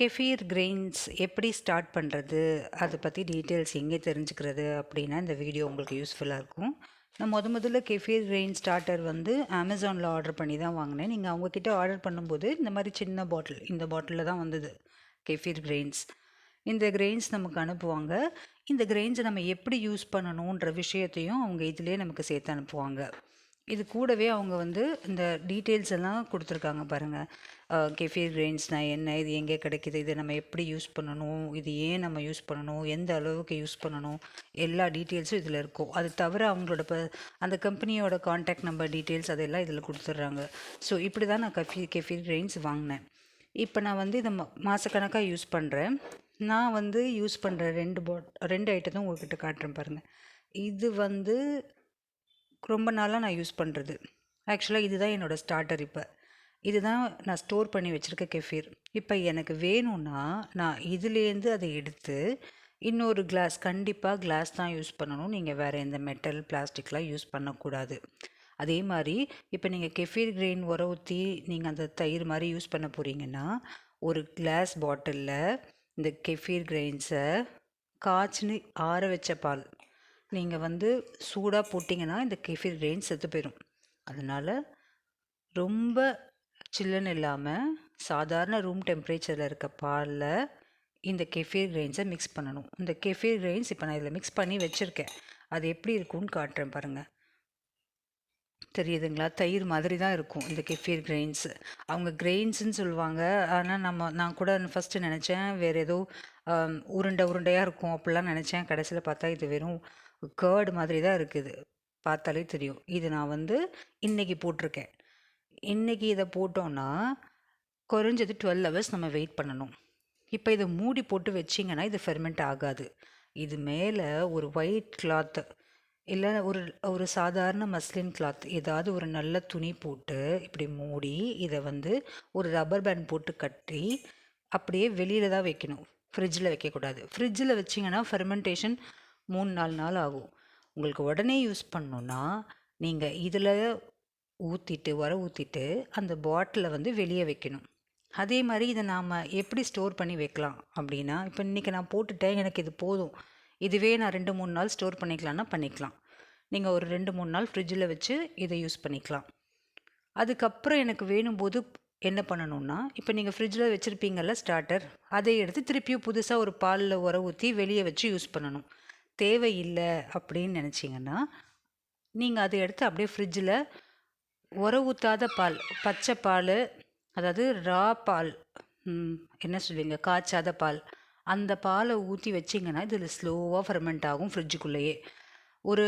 Kefir grains எப்படி start பண்ணுறது அதை பற்றி டீட்டெயில்ஸ் எங்கே தெரிஞ்சுக்கிறது அப்படின்னா இந்த வீடியோ உங்களுக்கு யூஸ்ஃபுல்லாக இருக்கும். நான் முத முதல்ல கெஃபீர் கிரெயின் ஸ்டார்டர் வந்து அமேசானில் ஆர்டர் பண்ணி தான் வாங்கினேன். நீங்கள் அவங்கக்கிட்ட ஆர்டர் பண்ணும்போது இந்த மாதிரி சின்ன பாட்டில் இந்த பாட்டிலில் தான் வந்தது கெஃபீர் கிரெயின்ஸ். இந்த கிரெயின்ஸ் நமக்கு அனுப்புவாங்க. இந்த கிரெயின்ஸை நம்ம எப்படி யூஸ் பண்ணணுன்ற விஷயத்தையும் அவங்க இதிலே நமக்கு சேர்த்து அனுப்புவாங்க. இது கூடவே அவங்க வந்து இந்த டீட்டெயில்ஸ் எல்லாம் கொடுத்துருக்காங்க பாருங்கள் கெஃபீர் கிரெயின்ஸ்னால் என்ன இது எங்கே கிடைக்கிது இதை நம்ம எப்படி யூஸ் பண்ணணும் இது ஏன் நம்ம யூஸ் பண்ணணும் எந்த அளவுக்கு யூஸ் பண்ணணும் எல்லா டீட்டெயில்ஸும் இதில் இருக்கும். அது தவிர அவங்களோட ப அந்த கம்பெனியோட காண்டாக்ட் நம்பர் டீட்டெயில்ஸ் அதெல்லாம் இதில் கொடுத்துட்றாங்க. ஸோ இப்படி தான் நான் கஃபீர் கெஃபீர் கிரெயின்ஸ் வாங்கினேன். இப்போ நான் வந்து இதை மா மாதக்கணக்காக யூஸ் பண்ணுறேன் நான் வந்து யூஸ் பண்ணுற ரெண்டு பாட் ரெண்டு ஐட்டத்தும் உங்கள்கிட்ட காட்டுறேன் பாருங்கள் இது வந்து ரொம்ப நாளாக நான் யூஸ் பண்ணுறது ஆக்சுவலாக இதுதான் என்னோடய ஸ்டார்டர் இப்போ. இதுதான் நான் ஸ்டோர் பண்ணி வச்சுருக்க கெஃபீர். இப்போ எனக்கு வேணும்னா நான் இதுலேருந்து அதை எடுத்து இன்னொரு கிளாஸ் கண்டிப்பாக கிளாஸ் தான் யூஸ் பண்ணணும். நீங்கள் வேறு எந்த மெட்டல் பிளாஸ்டிக்லாம் யூஸ் பண்ணக்கூடாது. அதே மாதிரி இப்போ நீங்கள் கெஃபீர் கிரெயின் உர ஊற்றி நீங்கள் அந்த தயிர் மாதிரி யூஸ் பண்ண போகிறீங்கன்னா ஒரு கிளாஸ் பாட்டிலில் இந்த கெஃபீர் கிரெயின்ஸை காய்ச்சின்னு ஆற வச்ச பால் நீங்கள் வந்து சூடாக போட்டிங்கன்னா இந்த கெஃபீர் கிரெயின் செத்து போயிடும் அதனால் ரொம்ப சில்லுன்னு இல்லாமல் சாதாரண ரூம் டெம்பரேச்சரில் இருக்க பாலில் இந்த கெஃபீர் கிரெயின்ஸை மிக்ஸ் பண்ணணும். இந்த கெஃபீர் கிரெயின்ஸ் இப்போ நான் இதில் மிக்ஸ் பண்ணி வச்சுருக்கேன். அது எப்படி இருக்கும்னு காட்டுறேன் பாருங்கள் தெரியுதுங்களா? தயிர் மாதிரி தான் இருக்கும் இந்த கெஃபீர் கிரெயின்ஸ். அவங்க கிரெயின்ஸ்னு சொல்லுவாங்க. ஆனால் நம்ம நான் கூட ஃபஸ்ட்டு நினச்சேன் வேறு ஏதோ உருண்டை உருண்டையாக இருக்கும் அப்படிலாம் நினச்சேன். கடைசியில் பார்த்தா இது வெறும் கேர்டு மாதிரி தான் இருக்குது. பார்த்தாலே தெரியும். இது நான் வந்து இன்றைக்கி போட்டிருக்கேன். இன்றைக்கி இதை போட்டோன்னா குறைஞ்சது டுவெல் ஹவர்ஸ் நம்ம வெயிட் பண்ணணும். இப்போ இதை மூடி போட்டு வச்சிங்கன்னா இது ஃபெர்மெண்ட் ஆகாது. இது மேலே ஒரு ஒயிட் கிளாத்து இல்லை ஒரு ஒரு சாதாரண மஸ்லின் கிளாத் ஏதாவது ஒரு நல்ல துணி போட்டு இப்படி மூடி இதை வந்து ஒரு ரப்பர் பேண்ட் போட்டு கட்டி அப்படியே வெளியில் தான் வைக்கணும். ஃப்ரிட்ஜில் வைக்கக்கூடாது ஃப்ரிட்ஜில் வச்சிங்கன்னா ஃபெர்மெண்டேஷன் மூணு நாலு நாள் ஆகும். உங்களுக்கு உடனே யூஸ் பண்ணணுன்னா நீங்கள் இதில் ஊற்றிட்டு உர ஊற்றிட்டு அந்த பாட்டிலை வந்து வெளியே வைக்கணும். அதே மாதிரி இதை நாம் எப்படி ஸ்டோர் பண்ணி வைக்கலாம் அப்படின்னா இப்போ இன்றைக்கி நான் போட்டுட்டேன் எனக்கு இது போதும். இதுவே நான் ரெண்டு மூணு நாள் ஸ்டோர் பண்ணிக்கலான்னா பண்ணிக்கலாம். நீங்கள் ஒரு ரெண்டு மூணு நாள் ஃப்ரிட்ஜில் வச்சு இதை யூஸ் பண்ணிக்கலாம். அதுக்கப்புறம் எனக்கு வேணும் போது என்ன பண்ணணும்னா இப்போ நீங்கள் ஃப்ரிட்ஜில் வச்சுருப்பீங்கள்ல ஸ்டார்டர் அதை எடுத்து திருப்பியும் புதுசாக ஒரு பாலில் உர ஊற்றி வெளியே வச்சு யூஸ் பண்ணணும். தேவையில்லை அப்படின்னு நினச்சிங்கன்னா நீங்கள் அதை எடுத்து அப்படியே ஃப்ரிட்ஜில் உர ஊற்றாத பால் பச்சை பால் அதாவது ரா பால் என்ன சொல்லுவீங்க காய்ச்சாத பால் அந்த பாலை ஊற்றி வச்சிங்கன்னா இதில் ஸ்லோவாக ஃபெர்மெண்ட் ஆகும் ஃப்ரிட்ஜுக்குள்ளேயே ஒரு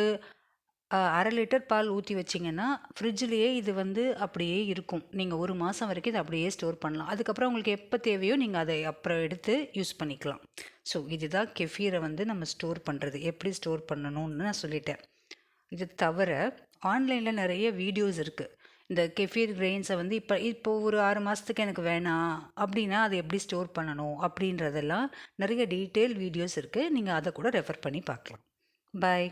அரை லிட்டர் பால் ஊற்றி வச்சிங்கன்னா ஃப்ரிட்ஜ்லேயே இது வந்து அப்படியே இருக்கும். நீங்கள் ஒரு மாதம் வரைக்கும் இது அப்படியே ஸ்டோர் பண்ணலாம். அதுக்கப்புறம் உங்களுக்கு எப்போ தேவையோ நீங்கள் அதை அப்புறம் எடுத்து யூஸ் பண்ணிக்கலாம். ஸோ இதுதான் கெஃபீரை வந்து நம்ம ஸ்டோர் பண்ணுறது எப்படி ஸ்டோர் பண்ணணும்னு நான் சொல்லிட்டேன். இது தவிர ஆன்லைனில் நிறைய வீடியோஸ் இருக்குது இந்த கெஃபீர் கிரெயின்ஸை வந்து இப்போ இப்போ ஒரு ஆறு மாதத்துக்கு எனக்கு வேணாம். அப்படின்னா அதை எப்படி ஸ்டோர் பண்ணணும்? அப்படின்றதெல்லாம் நிறைய டீட்டெயில் வீடியோஸ் இருக்குது நீங்கள் அதை கூட ரெஃபர் பண்ணி பார்க்கலாம். பாய்